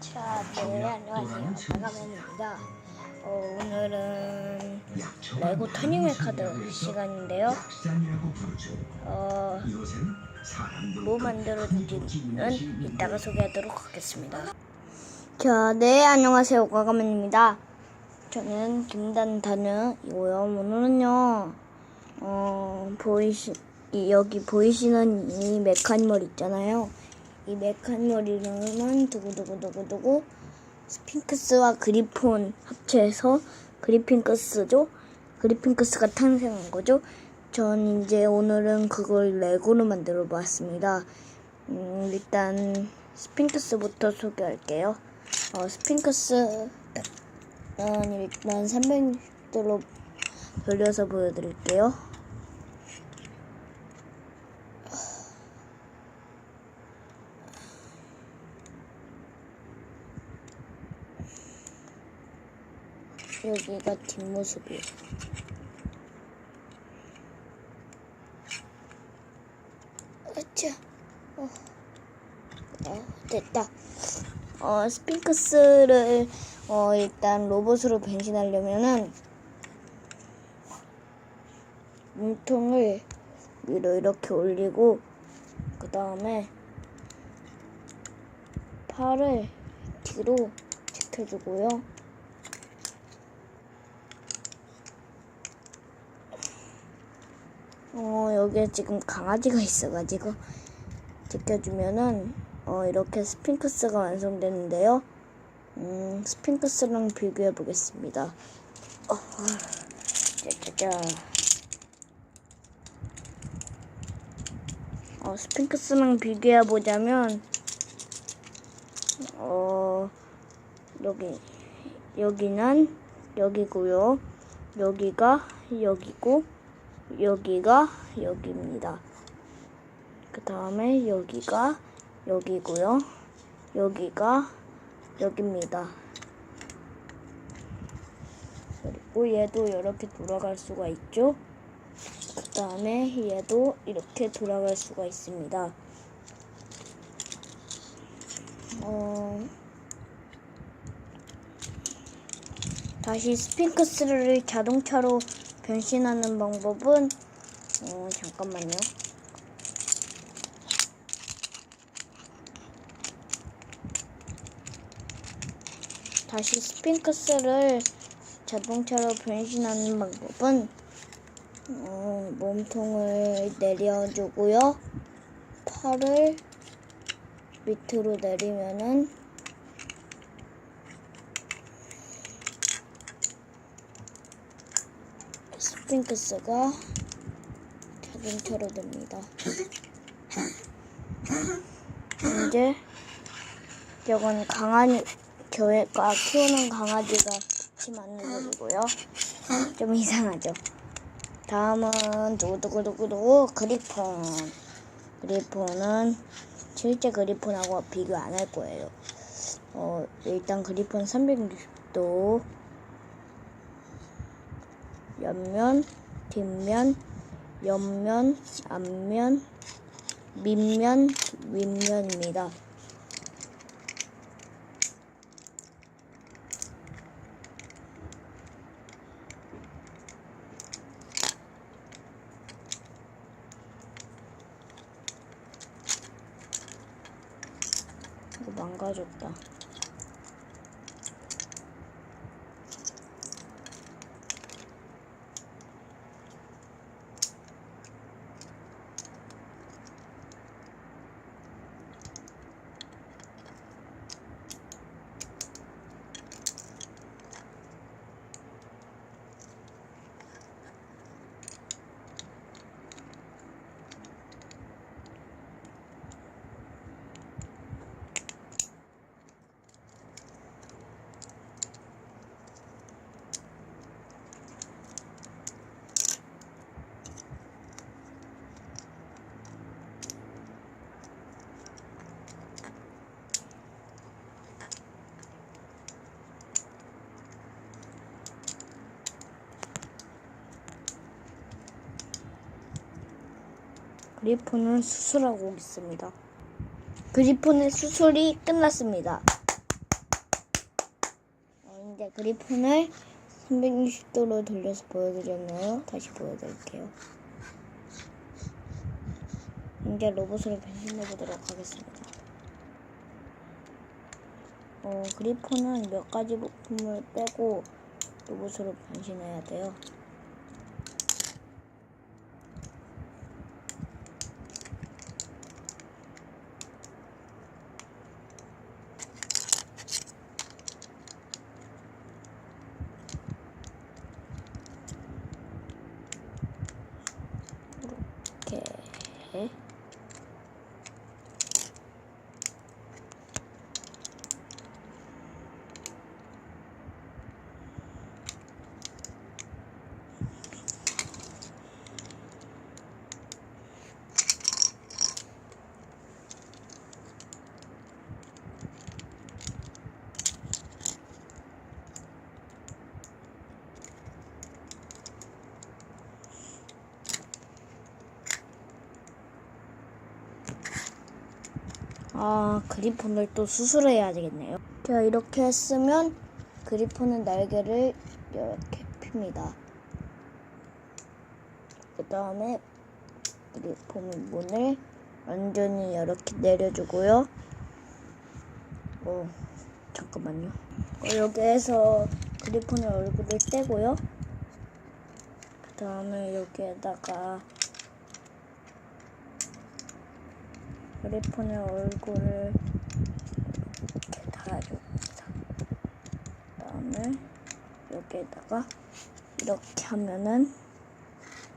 자, 네, 안녕하세요. 바가맨입니다. 어, 오늘은 레고 터닝의 카드 시간인데요. 어, 뭐 만들어진지는 이따가 소개하도록 하겠습니다. 자, 네, 안녕하세요. 과가맨입니다. 저는 김단단이고요. 오늘은요, 어, 보이시, 이- 여기 보이시는 이 메카니멀 있잖아요. 이 메카니멀이는 두구두구두구두구 스핑크스와 그리폰 합쳐서 그리핑크스죠. 그리핑크스가 탄생한 거죠. 전 이제 오늘은 그걸 레고로 만들어 봤습니다. 음, 일단 스핑크스부터 소개할게요. 어, 스핑크스는 일단 300도로 돌려서 보여드릴게요. 여기가 뒷모습이에요. 으쌰. 어. 어, 됐다. 어, 스핑크스를 어, 일단 로봇으로 변신하려면은 몸통을 위로 이렇게 올리고 그 다음에 팔을 뒤로 지켜주고요. 어, 여기에 지금 강아지가 있어가지고 지켜주면은 어, 이렇게 스핑크스가 완성되는데요. 음, 스핑크스랑 비교해 보겠습니다. 어, 짜자자. 어, 스핑크스랑 비교해 보자면 어, 여기 여기는 여기고요. 여기가 여기고 여기가 여기입니다. 그 다음에 여기가 여기고요. 여기가 여기입니다. 그리고 얘도 이렇게 돌아갈 수가 있죠. 그 다음에 얘도 이렇게 돌아갈 수가 있습니다. 어, 다시 스핑크스를 자동차로 변신하는 방법은 어, 잠깐만요. 다시 스핑크스를 자동차로 변신하는 방법은 어, 몸통을 내려주고요. 팔을 밑으로 내리면은 스핑크스가 자동차로 됩니다. 이제 이건 강아지 교회가 키우는 강아지가 하는 소리고요. 좀 이상하죠. 다음은 두구두구두구두구 그리폰. 그리폰은 실제 그리폰하고 비교 안 할 거예요. 어, 일단 그리폰 360도 옆면, 뒷면, 옆면, 앞면, 밑면, 윗면입니다. 망가졌다. 그리폰은 수술하고 있습니다. 그리폰의 수술이 끝났습니다. 이제 그리폰을 360도로 돌려서 보여드렸나요? 다시 보여드릴게요. 이제 로봇으로 변신해 보도록 하겠습니다. 어, 그리폰은 몇 가지 부품을 빼고 로봇으로 변신해야 돼요. 이 아, 그리폰을 또 수술해야 되겠네요. 자, 이렇게 했으면 그리폰은 날개를 이렇게 핍니다. 그 다음에 그리폰 문을 완전히 이렇게 내려주고요. 어, 잠깐만요. 어, 여기에서 그리폰의 얼굴을 떼고요. 그 다음에 여기에다가 그리폰의 얼굴을 이렇게 달아줍니다. 그다음에 여기에다가 이렇게 하면은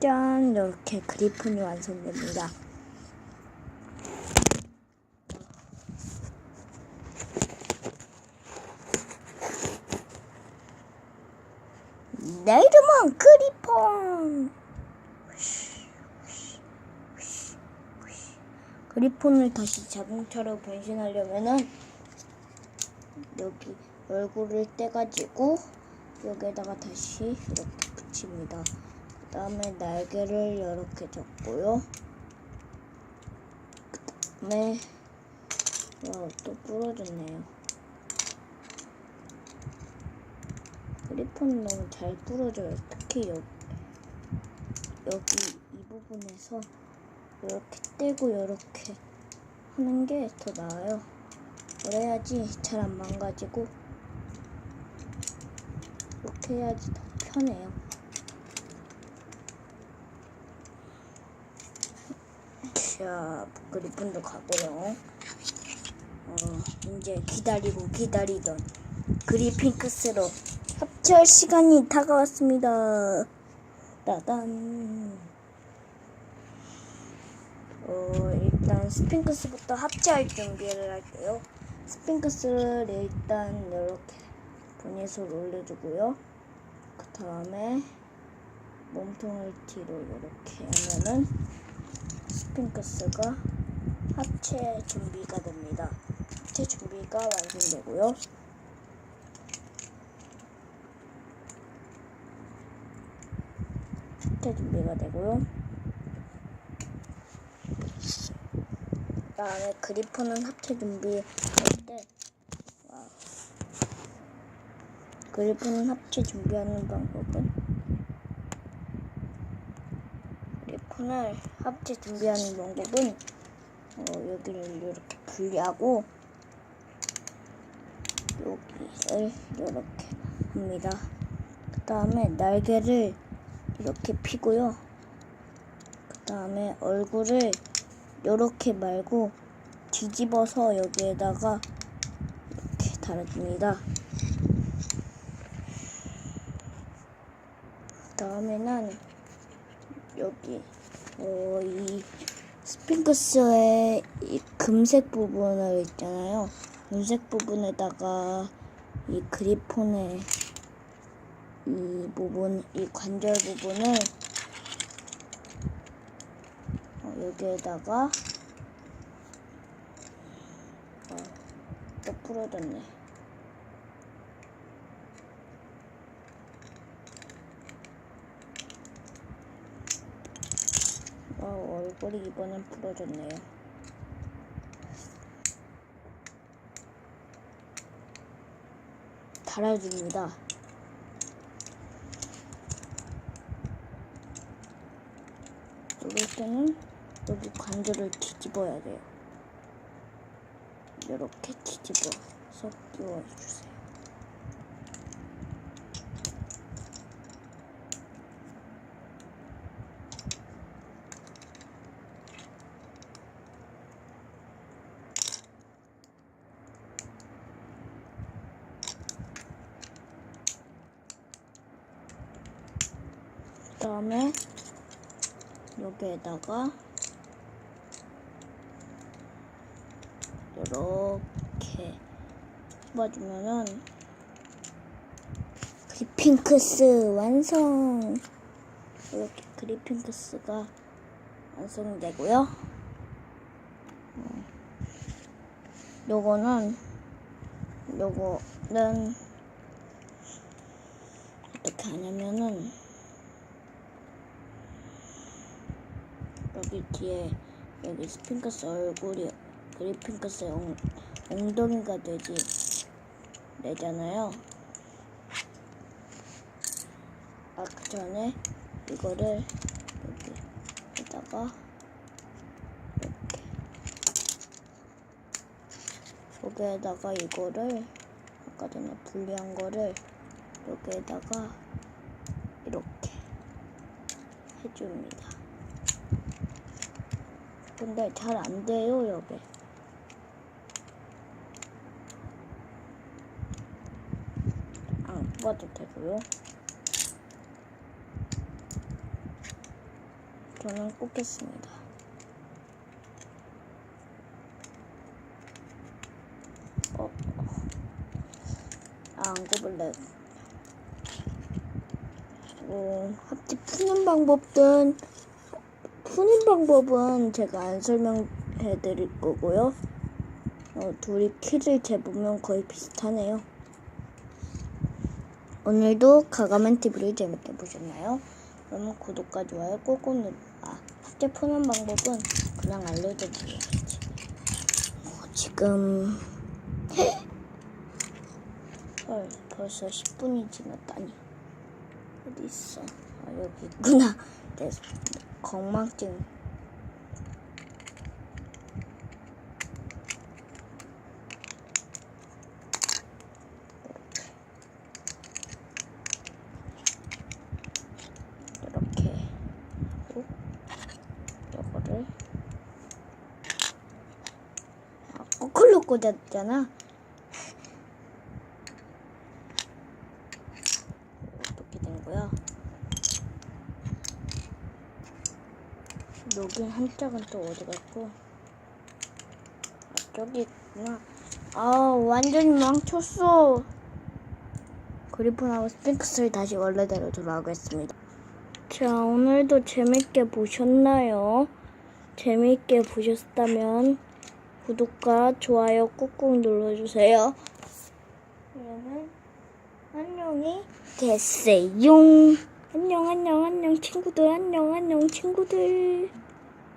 짠 이렇게 그리폰이 완성됩니다. 내 이름은 그리폰. 그리폰을 다시 자동차로 변신하려면은 여기 얼굴을 떼가지고 여기에다가 다시 이렇게 붙입니다. 그 다음에 날개를 이렇게 접고요. 그 다음에 와, 또 부러졌네요. 그리폰은 너무 잘 부러져요. 특히 여기, 여기 이 부분에서 이렇게 떼고 이렇게 하는 게 더 나아요. 그래야지 잘 안 망가지고 이렇게 해야지 더 편해요. 자, 그리폰도 가고요. 어, 이제 기다리고 기다리던 그리핑크스로 합체할 시간이 다가왔습니다. 따단. 어, 일단 스핑크스부터 합체할 준비를 할게요. 스핑크스를 일단 이렇게 분해소를 올려주고요. 그 다음에 몸통을 뒤로 이렇게 하면은 스핑크스가 합체 준비가 됩니다. 합체 준비가 완성되고요. 합체 준비가 되고요. 다음에 그리폰은 합체 와. 그리폰은 합체 준비하는 방법은 그리폰을 합체 준비하는 방법은 어, 여기를 이렇게 분리하고 여기를 이렇게 합니다. 그 다음에 날개를 이렇게 피고요. 그 다음에 얼굴을 이렇게 말고 뒤집어서 여기에다가 이렇게 달아줍니다. 그 다음에는 여기 어, 이 스핑크스의 이 금색 부분을 있잖아요. 금색 부분에다가 이 그리폰의 이 부분, 이 관절 부분을 어, 여기에다가 어, 또 부러졌네. 어, 얼굴이 이번엔 부러졌네요. 달아줍니다. 이럴 때는 여기 관절을 뒤집어야 돼요. 이렇게 뒤집어서 끼워주세요. 그 다음에 여기에다가 이렇게 뽑아주면은 그리핑크스 완성! 이렇게 그리핑크스가 완성되고요. 음, 요거는 요거는 어떻게 하냐면은 여기 뒤에 여기 스핑크스 얼굴이 그리핑크스 엉, 엉덩이가 되지 되잖아요. 아, 그 전에 이거를 여기에다가 이렇게 여기에다가 이거를 아까 전에 분리한 거를 여기에다가 이렇게 해줍니다. 근데 잘 안 돼요, 여기. 안 뽑아도 되고요. 저는 꽂겠습니다. 어, 아, 안 꼽을래요. 어, 합체 푸는 방법은 푸는 방법은 제가 안 설명해 드릴 거고요. 어, 둘이 키를 재보면 거의 비슷하네요. 오늘도 가가맨 TV를 재밌게 보셨나요? 그러면 구독과 좋아요 꼭꼭 눌러. 아, 합체 푸는 방법은 그냥 알려드려야지. 어, 지금 헐, 벌써 10분이 지났다니. 어디 있어? 아, 여기 있구나. 내 건망증. 이렇게 하고 이거를 아, 거꾸로 꽂았잖아. 이렇게 된 거야. 여기 한짝은 또 어디 갔고? 아, 저기 있구나. 아, 완전히 망쳤어. 그리폰하고 스핑크스를 다시 원래대로 돌아오겠습니다. 자, 오늘도 재밌게 보셨나요? 재밌게 보셨다면 구독과 좋아요 꾹꾹 눌러주세요. 그러면 안녕히 계세요. 안녕, 안녕, 안녕, 친구들, 안녕, 안녕, 친구들.